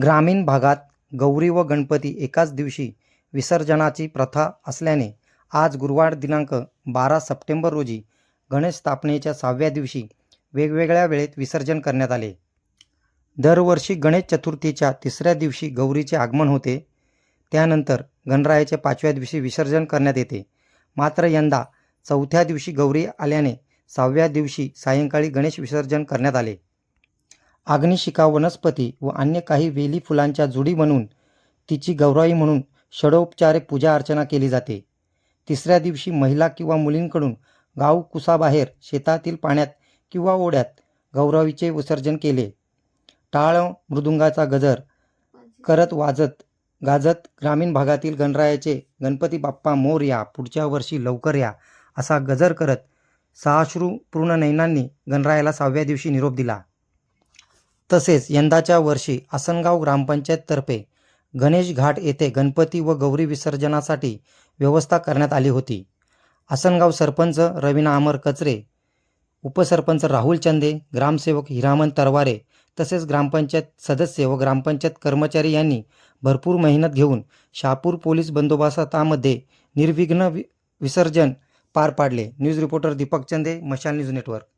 ग्रामीण भागात गौरी व गणपती एकाच दिवशी विसर्जनाची प्रथा असल्याने आज गुरुवार दिनांक बारा सप्टेंबर रोजी गणेश स्थापनेच्या सहाव्या दिवशी वेगवेगळ्या वेळेत विसर्जन करण्यात आले. दरवर्षी गणेश चतुर्थीच्या तिसऱ्या दिवशी गौरीचे आगमन होते. त्यानंतर गणरायाचे पाचव्या दिवशी विसर्जन करण्यात येते. मात्र यंदा चौथ्या दिवशी गौरी आल्याने सहाव्या दिवशी सायंकाळी गणेश विसर्जन करण्यात आले. अग्निशिखा वनस्पती व अन्य काही वेली फुलांच्या जुडी बनवून तिची गौराई म्हणून षडोपचारे पूजा अर्चना केली जाते. तिसऱ्या दिवशी महिला किंवा मुलींकडून गाव कुसाबाहेर शेतातील पाण्यात किंवा ओढ्यात गौरावीचे विसर्जन केले. टाळ मृदुंगाचा गजर करत वाजत गाजत ग्रामीण भागातील गणरायाचे गणपती बाप्पा मोर या पुढच्या वर्षी लवकर या असा गजर करत सहाश्रू पूर्ण नैनांनी गणरायाला सहाव्या दिवशी निरोप दिला. तसेच यंदाच्या वर्षी आसनगाव ग्रामपंचायततर्फे गणेश घाट येथे गणपती व गौरी विसर्जनासाठी व्यवस्था करण्यात आली होती. आसनगाव सरपंच रवीना अमर कचरे उपसरपंच राहुल चंदे ग्रामसेवक हिरामन तरवारे तसेच ग्रामपंचायत सदस्य व ग्रामपंचायत कर्मचारी यांनी भरपूर मेहनत घेऊन शहापूर पोलीस बंदोबस्तामध्ये निर्विघ्न वि विसर्जन पार पाडले. न्यूज रिपोर्टर दीपक चंदे मशाल न्यूज नेटवर्क.